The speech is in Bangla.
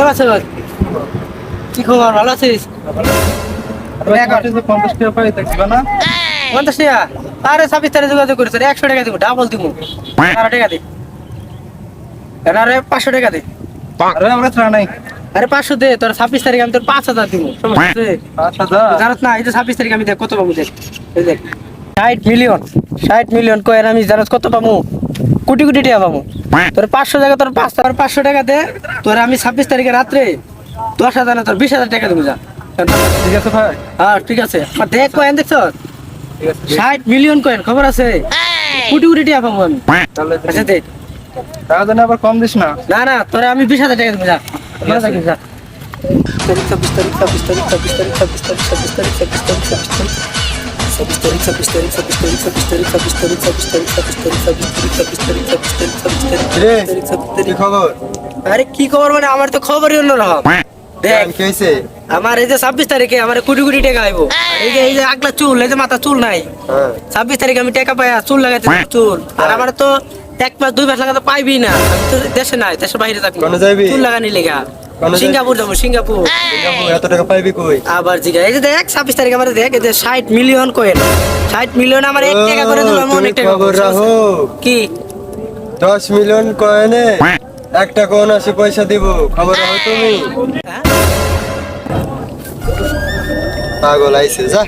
কেমন আছো? কি খবর? ভালো আছিস? পঞ্চাশ টাকা পাই দেখবা না? পঞ্চাশ টাকা? আরে ছাব্বিশ তারিখ যোগাযোগ করেছে একশো টাকা দিব ডাবল দিব। আরও টাকা দে। আরে পাঁচশো টাকা দে। আরে আমরা ছাড়া নাই। আরে পাঁচশো দে তোর ছাব্বিশ তারিখ আমি তোর পাঁচ হাজার দিব। সমস্যা পাঁচ হাজার? জানাস না এই যে ছাব্বিশ তারিখ আমি দেখ কত পাবো দেখ। এই দেখ। ষাট মিলিয়ন ষাট মিলিয়ন কয়েন আমি জানাস কত পাবো? কোটি কোটি টাকা পাবো। তোর পাঁচশো টাকা তোর পাঁচ তোর পাঁচশো টাকা দে তোর আমি ছাব্বিশ তারিখে রাত্রে দশ হাজার না তোর বিশ হাজার টাকা দেবো যা। ঠিক আছে ভাই। হ্যাঁ ঠিক আছে। দেখ কয়েন দেখছ? ষাট মিলিয়ন কয়েন খবর আছে? কোটি কোটি টাকা পাবো আমি। আচ্ছা দে টাকা জানি আবার কম দিস না। না না তোরে আমি বিশ হাজার টাকা দেবো যা। ছাব্বিশ তারিখ ছাব্বিশ তারিখ ছাব্বিশ তারিখ ছাব্বিশ তারিখ ছাব্বিশ তারিখ ছাব্বিশ তারিখ ছাব্বিশ তারিখ ছাব্বিশ তারিখ। আরে কি খবর মানে আমার তো খবরই অন্যরকম দেখ আমার এই যে ছাব্বিশ তারিখে আমার কোটি কোটি টাকা আইবো। এই যে এই যে আগলা চুল এই যে মাথা চুল নাই। হ্যাঁ। ছাব্বিশ তারিখে আমি টাকা পাই চুল লাগাইতে চুল। আর আমার তো এক মাস দুই মাস লাগাতে পাইবি না। আমি তো দেশে নাই দেশের বাইরে থাকব। চুল লাগানি লেগা? সিঙ্গাপুর যাব সিঙ্গাপুর। এত টাকা পাইবি কই? আবার জিগা এই যে দেখ ছাব্বিশ তারিখে আমার দেখ এই যে ষাট মিলিয়ন কয়েন ষাট মিলিয়ন আমার এক টাকা করে দিল অনেক টাকা রাখো। কি? দশ মিলিয়ন কয়েনে একটা কোন আসে পয়সা দিব। খবর রাখো তুমি। হ্যাঁ? পাগল আইছে যা।